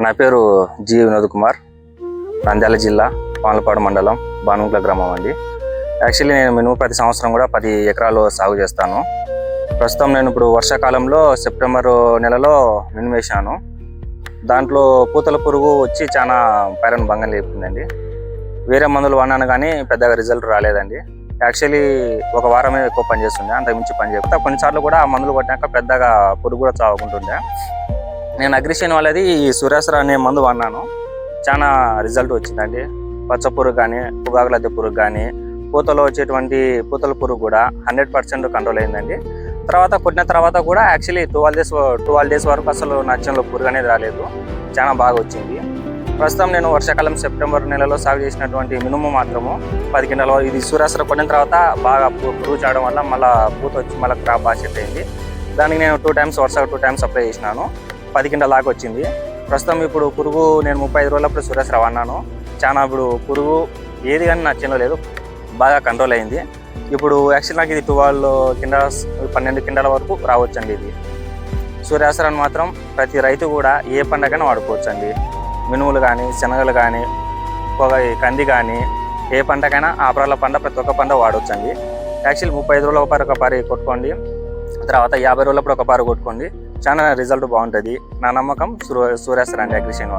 నా పేరు జి వినోద్ కుమార్. నంద్యాల జిల్లా పాలపాడు మండలం బానుగుల గ్రామం అండి. యాక్చువల్లీ నేను మినుము ప్రతి సంవత్సరం కూడా పది ఎకరాలు సాగు చేస్తాను. ప్రస్తుతం నేను ఇప్పుడు వర్షాకాలంలో సెప్టెంబర్ నెలలో మినుము వేశాను. దాంట్లో పూతల పురుగు వచ్చి చాలా పైరన్ భంగం లేపుతుందండి. వేరే మందులు వాడినాను కానీ పెద్దగా రిజల్ట్ రాలేదండి. యాక్చువల్లీ ఒక వారమే ఎక్కువ పనిచేస్తుంది అంతకుమించి పని చేయకపోతే కొన్నిసార్లు కూడా ఆ మందులు కొట్టాక పెద్దగా పురుగు కూడా చావకుంటుండే. నేను అగ్రిషన్ వాళ్ళది ఈ సురేశ్వర అనే మందు వాడినాను. చాలా రిజల్ట్ వచ్చిందండి. పచ్చ పురుగు కానీ పొగాకుల అద్దె పురుగు కానీ పూతలో వచ్చేటువంటి పూతల పురుగు కూడా హండ్రెడ్ పర్సెంట్ కంట్రోల్ అయిందండి. తర్వాత కొట్టిన తర్వాత కూడా actually twelve days twelve days వరకు అసలు నచ్చంలో పురుగు అనేది రాలేదు. చాలా బాగా వచ్చింది. ప్రస్తుతం నేను వర్షాకాలం సెప్టెంబర్ నెలలో సాగు చేసినటువంటి మినుము మాత్రము పది కింటాల ఇది సూర్యాసర కొట్టిన తర్వాత బాగా పురుగు చేయడం వల్ల మళ్ళీ పూత వచ్చి మళ్ళీ క్రాప్ బాగా సెట్ అయింది. దానికి నేను టూ టైమ్స్ వరుసగా టూ టైమ్స్ అప్లై చేసినాను. పది కింటాల లాగా వచ్చింది. ప్రస్తుతం ఇప్పుడు పురుగు నేను ముప్పై ఐదు రోజులప్పుడు సురేష్ రవాణాను. చాలా ఇప్పుడు పురుగు ఏది కానీ నా చిన్న లేదు. బాగా కంట్రోల్ అయింది. ఇప్పుడు యాక్చువల్ నాకు ఇది టువాల్ కింద పన్నెండు కింటాల వరకు రావచ్చండి ఇది. సూర్యాసరాన్ని మాత్రం ప్రతి రైతు కూడా ఏ పంటకైనా వాడుకోవచ్చండి. మినుములు కానీ శనగలు కానీ పొగ కంది కానీ ఏ పంటకైనా ఆపరాల పంట ప్రతి ఒక్క పంట వాడవచ్చండి యాక్చువల్ ముప్పై ఐదు రోజుల ఒక పారి ఒక పారి కొట్టుకోండి. తర్వాత యాభై రోజులప్పుడు ఒక పారి కొట్టుకోండి. చాలా రిజల్ట్ బాగుంటుంది. నా నమ్మకం సూర్య సూర్యాసర అండి అగ్రిషన్